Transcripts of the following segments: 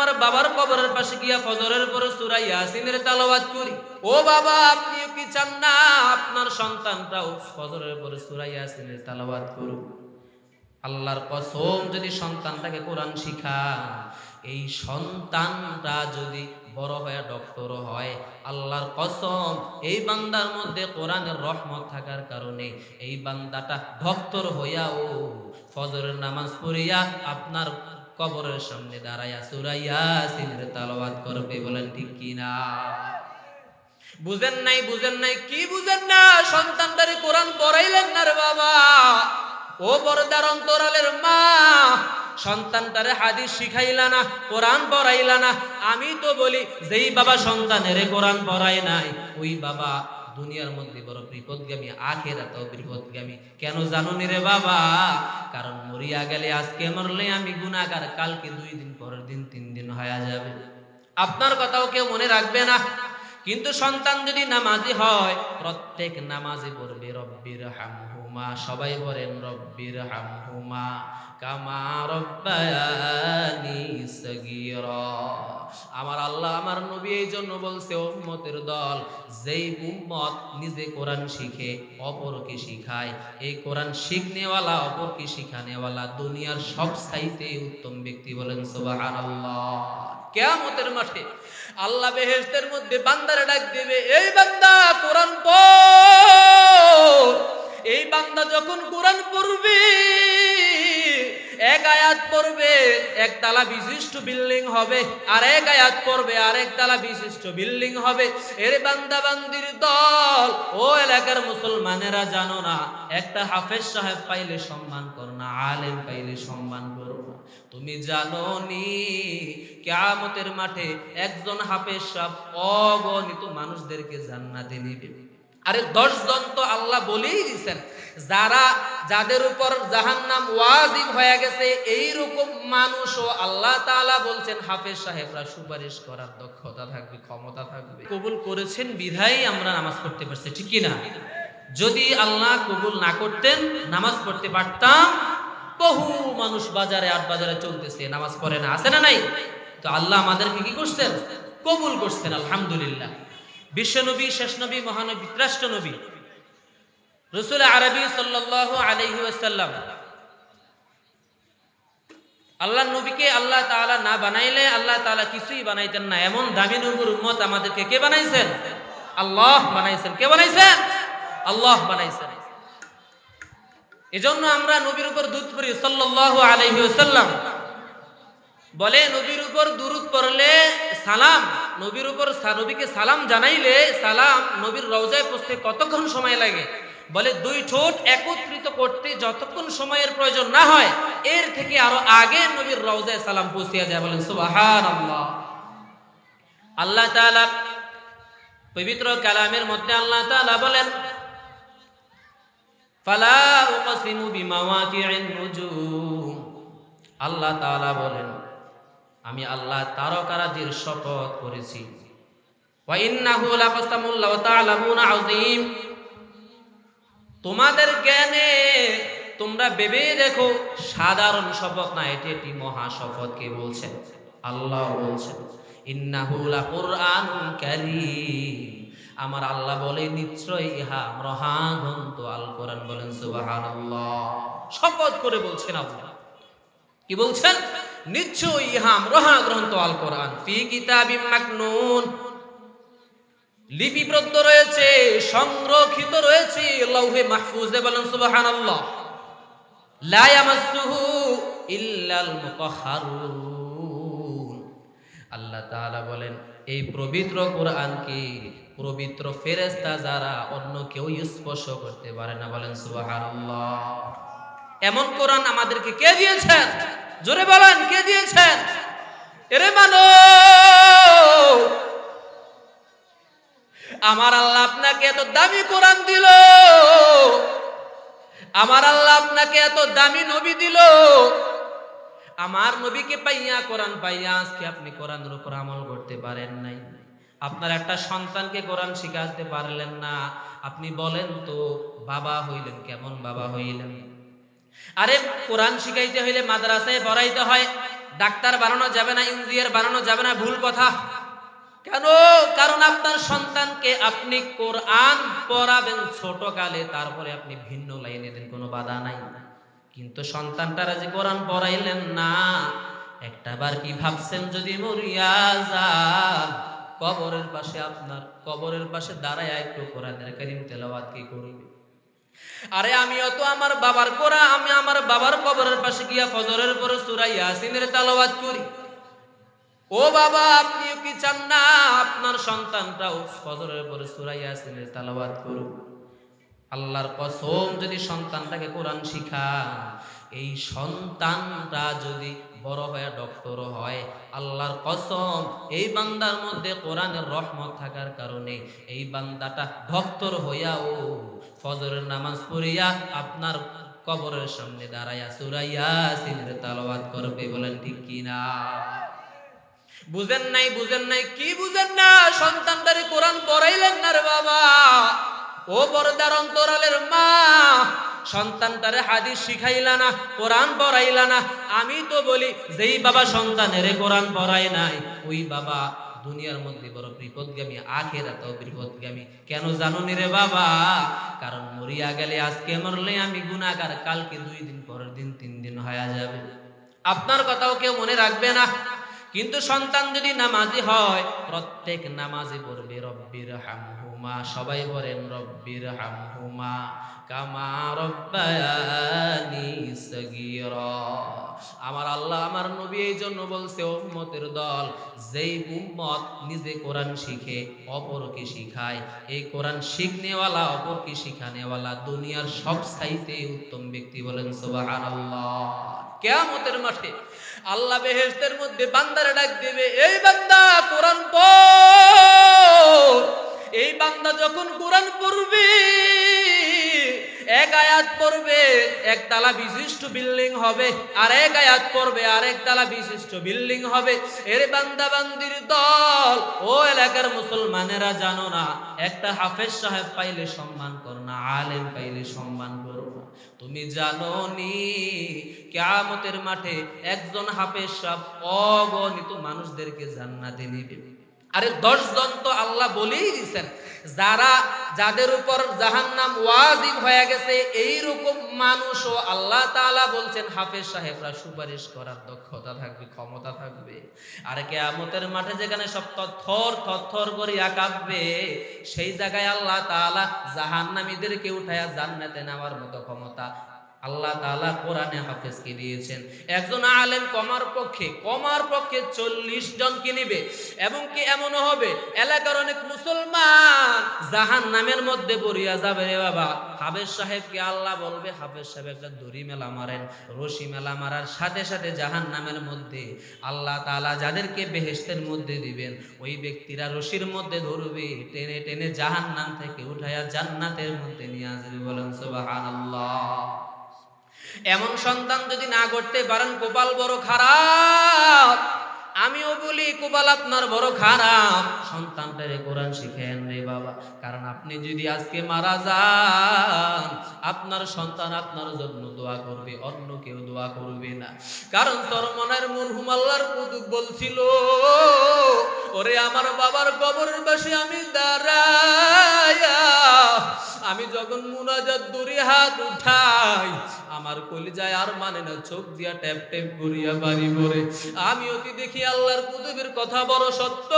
আমার বাবার কবরের পাশে গিয়া ফজরের পরে সূরা ইয়াসিনের তেলাওয়াত করি। ও বাবা, আপনিও কি চান না আপনার সন্তানরাও ফজরের পরে সূরা ইয়াসিনের তেলাওয়াত করুক? আল্লাহর কসম, যদি সন্তানটাকে কোরআন শিখান এই সন্তানটা যদি বড় হয়ে ডক্টর হয়, আল্লাহর কসম, এই বান্দার মধ্যে কোরআনের রহমত থাকার কারণে এই বান্দাটা ডক্টর হইয়াও ফজরের নামাজ পড়িয়া আপনার কবরের সামনে দাঁড়াইয়া সুরাইয়া সিনের তালাওয়াত করবে বলেন ঠিক কিনা? বুঝেন নাই বুঝেন নাই, কি বুঝেন না? সন্তানটারে কোরআন পড়াইলেন না রে বাবা। ও বরদার অন্তরালের মা, সন্তানটারে হাদিস শিখাইলা না, কোরআন পড়াইলা না। আমি তো বলি, যেই বাবা সন্তানের কোরআন পড়ায় নাই, ওই বাবা দুনিয়ার মধ্যে বড় বিপদগামী, আখেরাতেও বিপদগামী। কেন জানো রে বাবা? কারণ মরিয়া গেলে আজকে মরলে আমি গুনাহগার, কালকে দুই দিন, পরের দিন, তিন দিন হয়ে যাবে। আপনার কথাও কেউ মনে রাখবে না। কিন্তু সন্তান যদি নামাজি হয়, প্রত্যেক নামাজি পড়বে রব্বির হামহুমা সবাই বলেন, রব্বির হামহুমা কামা রব্বায়ানি আমার আল্লাহ আমার নবী এই জন্য বলছে, উম্মতের দল, যেই উম্মত নিজে কোরআন শিখে, অপরকে শিখায়। এই কোরআন শিখনেওয়ালা, অপরকে শিখানেওয়ালা দুনিয়ার সব সাইতে উত্তম ব্যক্তি বলেন, সুবহানাল্লাহ। কেয়ামতের মাঠে আল্লাহ বেহেশতের মধ্যে বান্দারে ডাক দেবে, এই বান্দা, কোরআন পড়! এই বান্দা যখন কোরআন পড়বে, এক আয়াত পড়বে একতলা বিশিষ্ট বিল্ডিং হবে, আর এক আয়াত পড়বে, আর একতলা বিশিষ্ট বিল্ডিং হবে। এর বান্দা বান্দির দল, ও এলাকার মুসলমানেরা জানো না, একটা হাফেজ সাহেব পাইলে সম্মান করো না, আলেম পাইলে সম্মান করো না। তুমি জানো নি, কেয়ামতের মাঠে একজন হাফেজ সাহেব অগণিত মানুষদেরকে জান্নাতে নিবে। আরে দশ জন তো আল্লাহ বলেই দিছেন। যারা, যাদের উপর জাহান্নাম ওয়াজিব হয়ে গেছে এই রকম মানুষও আল্লাহ তাআলা বলছেন, হাফেজ সাহেবরা সুপারিশ করার দক্ষতা থাকবে, ক্ষমতা থাকবে। কবুল করেছেন, বিধায় আমরা নামাজ পড়তে পারছি, ঠিক না? যদি আল্লাহ কবুল না করতেন, নামাজ পড়তে পারতাম, বহু মানুষ বাজারে, আট বাজারে চলতেছে, নামাজ পড়ে না, আছে না নাই? তো আল্লাহ আমাদেরকে কি করছেন? কবুল করছেন, আলহামদুলিল্লাহ। বিশ্বনবী শেষ নবী মহানবী ত্রাষ্ট নবী রসুল আরবি সাল্লাল্লাহু আলাইহি ওয়াসাল্লাম। আল্লাহ নবীকে আল্লাহ তাআলা না বানাইলে আল্লাহ তাআলা কিছুই বানাইতেন না। এমন দামি নবীর উম্মত আমাদেরকে কে বানাইছেন? আল্লাহ বানাইছেন। কে বানাইছেন? আল্লাহ বানাইছেন। এজন্য আমরা নবীর উপর দুধ পড়ি, সাল্লাল্লাহু আলাইহি ওয়াসাল্লাম। বলে, নবীর উপর দুরুদ পড়লে সালাম নবীর উপর নবীকে সালাম জানাইলে, সালাম নবীর রওজায় পৌঁছতে কতক্ষণ সময় লাগে? বলে, দুই ঠোঁট একত্রিত করতে যতক্ষণ সময়ের প্রয়োজন না হয়, এর থেকে আরও আগে নবীর রওজায় সালাম পৌঁছিয়া যায়। বলেন, সুবহানাল্লাহ। আল্লাহ আল্লাহ তাআলা পবিত্র কালামের মধ্যে আল্লাহ তাআলা বলেন, ফালা উকসিমু বিমাওয়াকি'ন নুজুম। আল্লাহ তাআলা বলেন আমি আল্লাহ তারকারাজির শপথ করেছি। তোমাদের জ্ঞানে তোমরা ভেবে দেখো, সাধারণ শপথ না, এটি একটি মহা শপথ। কে বলছেন? আল্লাহ বলছেন, ইন্নাহু লাকুরআনুন কারীম। আমার আল্লাহ বলে নিশ্চয় ইহা মহাগ্রন্থ আল কোরআন। বলেন, সুবহানাল্লাহ। শপথ করে বলছেন আল্লাহ। কি বলছেন? নিশ্চয় ইহা মহা গ্রন্থ আল কোরআন ফি কিতাবিম মাকনুন। লিপিবদ্ধ রয়েছে, সংরক্ষিত রয়েছে লৌহে মাহফুজে বলেন সুবহানাল্লাহ। লা ইয়ামাসসুহু ইল্লাল মুতাহহারুন আল্লাহ তাআলা বলেন, এই পবিত্র কোরআনকে পবিত্র ফেরেশতা যারা অন্য কেউ স্পর্শ করতে পারে না বলেন সুবহানাল্লাহ। এমন কোরআন আমাদেরকে কে দিয়েছেন? জোরে বলেন, কে দিয়েছেন? এরে মানো, আমার আল্লাহ আপনাকে এত দামি কোরআন দিল, আমার আল্লাহ আপনাকে এত দামি নবী দিল, আমার নবীকে পাইয়া কোরআন পাইয়া আজকে আপনি কোরআনের উপর আমল করতে পারেন নাই। আপনার একটা সন্তানকে কোরআন শিখাতে পারলেন না। আপনি বলেন তো, বাবা হইলেন কেমন বাবা হইলেন? আরে কোরআন শিখাইতে হইলে মাদ্রাসায় পড়াইতে হয়, ডাক্তার বানানো যাবে না, ইঞ্জিনিয়ার বানানো যাবে না, ভুল কথা। কেন? কারণ আপনার সন্তানকে আপনি কোরআন পড়াবেন ছোট কালে তারপরে আপনি ভিন্ন লাইনে দেন, কোনো বাধা নাই। কিন্তু সন্তানটারা যে কোরআন পড়াইলেন না একটা বার কি ভাবছেন যদি মরিয়া যান? কবরের পাশে আপনার, কবরের পাশে দাঁড়ায় একটু কোরআনের কারিম তেলাওয়াত কি করবে? আরে আমিও তো আমার বাবার কোরআন আমি আমার বাবার কবরের পাশে গিয়া ফজরের পরে সূরা ইয়াসিনের তেলাওয়াত করি। ও বাবা, আপনিও কি চান না আপনার সন্তানটাও ফজরের পরে সূরা ইয়াসিনের তেলাওয়াত করুক? আল্লাহর কসম, যদি সন্তানটাকে কোরআন শিখা এই সন্তানটা যদি বড় হয়ে ডক্টর হয়, আল্লাহর কসম, এই বান্দার মধ্যে কোরআনের রহমত থাকার কারণে এই বান্দাটা ডক্টর হইয়াও ফজরের নামাজ পড়িয়া আপনার কবরের সামনে দাঁড়াইয়া সুরাইয়া সিনের তালাওয়াত করবে বলেন ঠিক কিনা? বুঝেন নাই বুঝেন নাই, কি বুঝেন না? সন্তানটারে কোরআন পড়াইলেন না রে বাবা। ও বরদার অন্তরালের মা, সন্তানটারে হাদিস শিখাইলা না, কোরআন পড়াইলা না। আমি তো বলি, যেই বাবা সন্তানের কোরআন পড়ায় নাই, ওই বাবা দুনিয়ার মধ্যে বড় বিপদগামী, আখেরাতেও বিপদগামী। কেন জানো রে বাবা? কারণ মরিয়া গেলে আজকে মরলে আমি গুণাগার কালকে দুই দিন, পরের দিন, তিন দিন হয়ে যাবে। আপনার কথাও কেউ মনে রাখবে না। কিন্তু সন্তান যদি নামাজি হয়, প্রত্যেক নামাজি পড়বে রব্বির হামহুমা সবাই বলেন, রব্বির হামহুমা কামা রব্বায়ানি আমার আল্লাহ আমার নবী এই জন্য বলছে, উম্মতের দল, যেই উম্মত নিজে কোরআন শিখে, অপরকে শিখায়। এই কোরআন শিখনেওয়ালা, অপরকে শিখানেওয়ালা দুনিয়ার সব সাইতে উত্তম ব্যক্তি বলেন, সুবহানাল্লাহ। কেয়ামতের মাঠে আল্লাহ বেহেশতের মধ্যে বান্দারে ডাক দেবে, এই বান্দা, কোরআন পড়! এই বান্দা যখন কোরআন পড়বে, এক আয়াত পড়বে একতলা বিশিষ্ট বিল্ডিং হবে, আর এক আয়াত পড়বে, আর একতলা বিশিষ্ট বিল্ডিং হবে। এর বান্দা বান্দির দল, ও এলাকার মুসলমানেরা জানো না, একটা হাফেজ সাহেব পাইলে সম্মান করো না, আলেম পাইলে সম্মান করো তুমি জানো নি কেয়ামতের মাঠে একজন হাফেজ সাহেব অগণিত মানুষদেরকে জান্নাতে নিবে। আরে দশ জন তো আল্লাহ বলেই দিছেন। যারা, যাদের উপর জাহান্নাম ওয়াজিব হয়ে গেছে এই রকম মানুষও আল্লাহ তাআলা বলছেন, হাফেজ সাহেবরা সুপারিশ করার দক্ষতা থাকবে, ক্ষমতা থাকবে। আর কেয়ামতের মাঠে যেখানে সব তথর থর করিয়া কাঁপবে সেই জায়গায় আল্লাহ তাআলা জাহান্নামীদেরকে উঠায়া জান্নাতে নেওয়ার মতো ক্ষমতা আল্লাহ তাআলা কোরআনে হাফেজকে দিয়েছেন। একজন আলেম কমার পক্ষে কমার পক্ষে চল্লিশ জনকে নিবে, এবং কি এমনও হবে? এলাকার অনেক মুসলমান জাহান নামের মধ্যে পড়িয়া যাবে রে বাবা। হাফেজ সাহেবকে আল্লাহ বলবে, হাফেজ সাহেব একটা দড়ি মেলা মারেন, রশি মেলা মারার সাথে সাথে জাহান নামের মধ্যে আল্লাহ তাআলা যাদেরকে বেহেস্তের মধ্যে দিবেন, ওই ব্যক্তিরা রশির মধ্যে ধরবে, টেনে টেনে জাহান নাম থেকে উঠাইয়া জান্নাতের মধ্যে নিয়ে আসবে বলেন সুবহানাল্লাহ। এমন সন্তান যদি না করতে পারেন কোপাল বড় খারাপ। আমিও বলি কোপাল আপনার বড় খারাপ। সন্তানটারে কোরআন শিখেন রে বাবা। কারণ আপনি যদি আজকে মারা যান, আপনার সন্তান আপনার জন্য দোয়া করবে, অন্য কেউ দোয়া করবে না। কারণ সরমনের মরহুম আল্লাহর কুতুব বলছিল, ওরে আমার বাবার কবরের পাশে আমি দাঁড়ায়া, আমি যখন মুনাজাত দূরে হাত উঠাই আমার কলিজায় আর মানে না, চোখ দিয়া ট্যাপ ট্যাপ করিয়া বাড়ি পড়ে। আমি অতি দেখি আল্লাহর কুতুবের কথা বড় সত্য।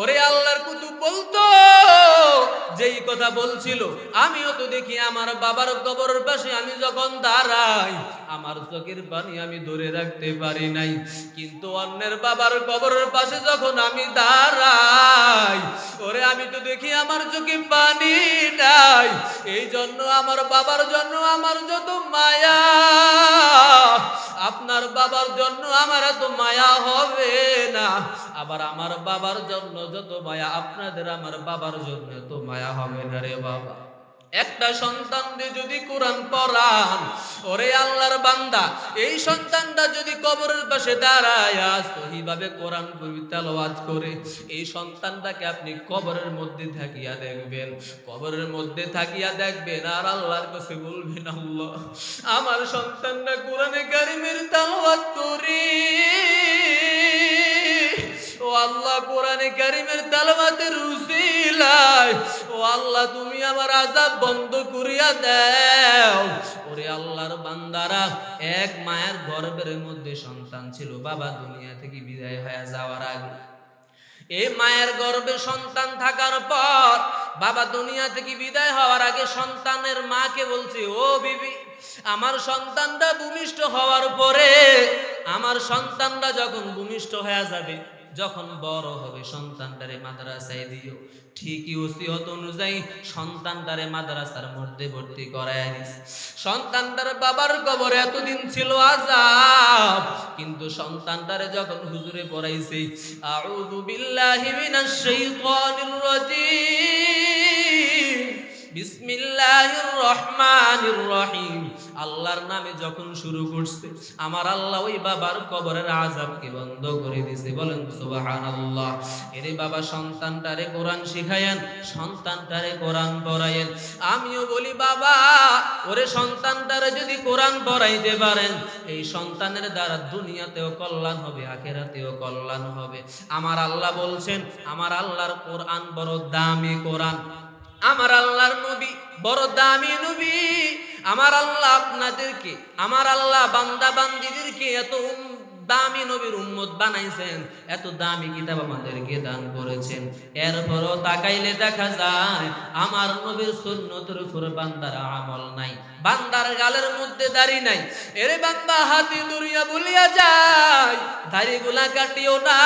ওরে আল্লাহর কুতুব বলতো, যেই কথা বলছিল আমিও তো দেখি আমার বাবার কবরের পাশে আমি যখন দাঁড়াই, আমার চোখের পানি আমি ধরে রাখতে পারি নাই। কিন্তু অন্যের বাবার কবরের পাশে যখন আমি দাঁড়াই, ওরে আমি তো দেখি আমার চোখে পানি নাই। এই জন্য আমার বাবার জন্য আমার যত মায়া। আপনার বাবার জন্য আমার এত মায়া হবে না। আবার আমার বাবার জন্য যত মায়া, আপনাদের আমার বাবার জন্য তো মায়া হবে না রে বাবা। একটা সন্তান দিয়ে যদি কোরআন পড়ান, ওরে আল্লাহর বান্দা, এই সন্তানটা যদি কবরের পাশে দাঁড়ায়, সহিভাবে কোরআন তেলাওয়াত করে, এই সন্তানটাকে আপনি কবরের মধ্যে থাকিয়া দেখবেন। কবরের মধ্যে থাকিয়া দেখবেন, আর আল্লাহর কাছে বলবেন, আল্লাহ, আমার সন্তানটা কোরআনে কারিমের তেলাওয়াত করে। ও আল্লাহ কোরআনে কারিমের তালামাতের রুসিলায় ও আল্লাহ তুমি আমার আজাব বন্ধ করিয়া দাও। ওরে আল্লাহর বান্দারা, এক মায়ের গর্ভের মধ্যে সন্তান ছিল। বাবা দুনিয়া থেকে বিদায় হয়ে যাওয়ার আগে। এই মায়ের গর্ভে সন্তান থাকার পর বাবা দুনিয়া থেকে বিদায় হওয়ার আগে সন্তানের মাকে বলছে, ও বিবি, আমার সন্তানটা ভূমিষ্ঠ হওয়ার পরে আমার সন্তানটা যখন ভূমিষ্ঠ হয়ে যাবে যখন বড় হবে সন্তানটারে মাদ্রাসায় দিও। ঠিকই ওসিয়ত অনুযায়ী সন্তানটারে মাদ্রাসার মধ্যে ভর্তি করায় দিস। সন্তানটার বাবার কবর এতদিন ছিল আজাব কিন্তু সন্তানটারে যখন হুজুরে পড়াইছে, আউযু বিল্লাহি মিনাশ শাইতানির রাজিম আল্লাহর নামে যখন শুরু করছে, আমার আল্লাহ ওই বাবার কবরের আযাবকে বন্ধ করে দিছে। বলেন, সুবহানাল্লাহ। এরে বাবা, সন্তানটারে কোরআন শিখায়েন, সন্তানটারে কোরআন পড়ায়েন। আমিও বলি, বাবা, ওরে সন্তানটারে যদি কোরআন পড়াইতে পারেন, এই সন্তানের দ্বারা দুনিয়াতেও কল্যাণ হবে, আখেরাতেও কল্যাণ হবে। আমার আল্লাহ বলছেন, আমার আল্লাহর কোরআন বড় দামি কোরআন। আমার আল্লাহর নবী, বড় দামি নবী। আমার আল্লাহ আপনাদেরকে, আমার আল্লাহ বান্দা বান্দিদেরকে এত উম- দামি নবীর উম্মত বানাইছেন। এত দামি কিতাব আমাদেরকে দান করেছেন। এরপরও তাকাইলে দেখা যায়, আমার নবীর সুন্নতের উপর বান্দার আমল নাই। বান্দার গালের মধ্যে দাড়ি নাই। এরে বান্দা, হাতি দুরিয়া বলিয়া যায় দাড়িগুলা কাটিও না।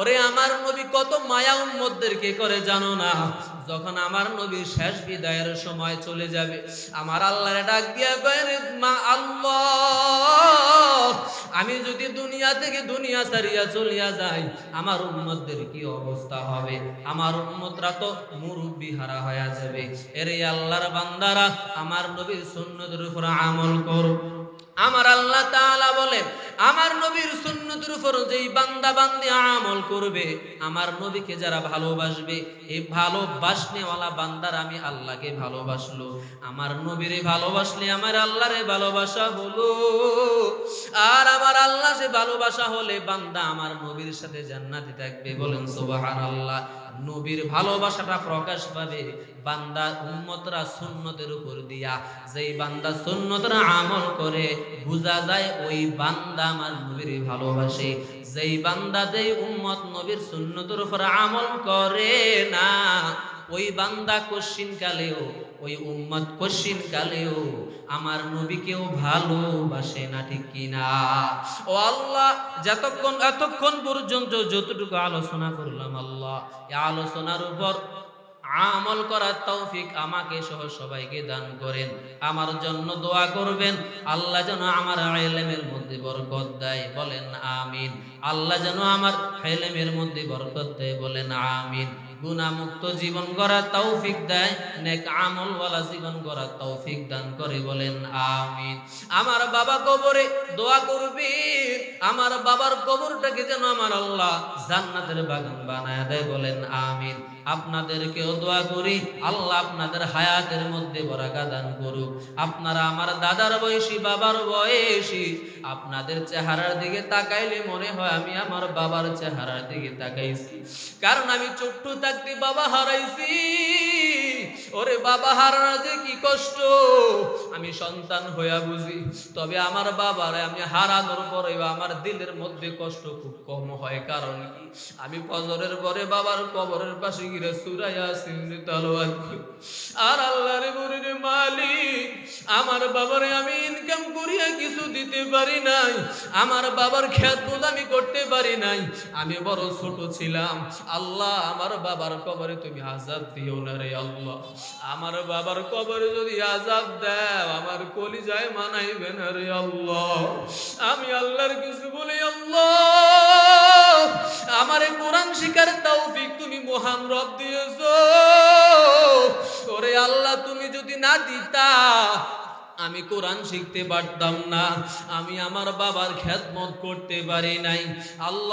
ওরে আমার নবী কত মায়া উম্মতদেরকে করে জানো না। যখন আমার নবীর শেষ বিদায়ের সময় চলে যাবে, আমার আল্লাহর ডাক দিয়া মা আল্লাহ, আমি যদি দুনিয়া থেকে দুনিয়া ছাড়িয়া চলিয়া যাই আমার উম্মতদের কি অবস্থা হবে? আমার উম্মতরা তো মুরব্বি হারা হয়ে যাবে। এরে আল্লাহর বান্দারা, আমার নবীর সুন্নতের উপর আমল করো। আমার আল্লাহ তাআলা বলেন, আমার নবীর সুন্নতের উপর যেই বান্দা বান্দি আমল করবে, আমার নবীকে যারা ভালোবাসবে, এই ভালোবাসনেওয়ালা বান্দার আমি আল্লাহকে ভালোবাসলো। আমার নবীরে ভালোবাসলে আমার আল্লাহরে ভালোবাসা হলো। সে ভালোবাসা হলে বান্দা আমার নবীর সাথে জান্নাতে থাকবে। বলেন, সুবহানাল্লাহ। নবীর ভালোবাসাটা প্রকাশ পাবে বান্দা উম্মতরা সুন্নতের উপর দিয়া। যেই বান্দা সুন্নতরা আমল করে, বোঝা যায় ওই বান্দা আমার নবীর ভালোবাসে। যেই বান্দা যেই উম্মত নবীর সুন্নতের উপর আমল করে না, ওই বান্দা কশিন কালেও ওই উম্মত কশিন কালেও আমার নবীকেও ভালোবাসে না, ঠিক কিনা? ও আল্লাহ, যতক্ষণ, এতক্ষণ পর্যন্ত যতটুকু আলোচনা করলাম আল্লাহ আলোচনার উপর আমল করার তৌফিক আমাকে সহ সবাইকে দান করেন। আমার জন্য দোয়া করবেন। আল্লাহ যেন আমার এলেমের মধ্যে বরকত দেয়, বলেন আমিন। আল্লাহ যেন আমার এলেমের মধ্যে বরকত দেয়, বলেন আমিন। গুণামুক্ত জীবন গড়ার তৌফিক দেয়, নেক আমলওয়ালা জীবন গড়ার তৌফিক দান করে বলেন, আমিন। আমার বাবা কবরে দোয়া করবি, আমার বাবার কবরটাকে যেন আমার আল্লাহ জান্নাতের বাগান বানায় দেয় বলেন, আমিন। আপনাদেরকেও দোয়া করি, আল্লাহ আপনাদের হায়াতের মধ্যে বরাকা দান করুক। আপনারা আমার দাদার বয়সী, বাবার বয়সী, আপনাদের চেহারার দিকে তাকাইলে মনে হয় আমি আমার বাবার চেহারার দিকে তাকাইছি। কারণ আমি ছোট্ট থাকতে বাবা হারাইছি। ওরে বাবা হারানো যে কি কষ্ট? আমি সন্তান হইয়া বুঝি। তবে আমার বাবার আমি হারানোর পরে আমার দিলের মধ্যে কষ্ট খুব কম। হয় কারণ কি? আমি ফজরের পরে বাবার কবরের পাশে গিয়ে সুরাইয়া সিন্দি তালোয়াত করি। আর আল্লাহরে বলির মালিক, আমার বাবারে আমি ইনকাম করিয়া কিছু দিতে পারি নাই। আমার বাবার খ্যাত আমি করতে পারি নাই। আমি বড় ছোট ছিলাম। আল্লাহ, আমার বাবার কবরে তুমি আজাদ দিও না রে আল্লাহ। আমার বাবার কবরে যদি আজাদ দাও, আমার কলি যায় মানাইবে না রে আল্লাহ। আমি আল্লাহর কিছু বলি, আল্লাহ। আমারে কোরআন শিকার তৌফিক তুমি মহান রব দিয়েছ। ওরে আল্লাহ, তুমি যদি না দিতা, আমি কোরআন শিখতে পারতাম না। আমি আমার বাবার খ্যাতমত করতে পারি নাই। আল্লাহ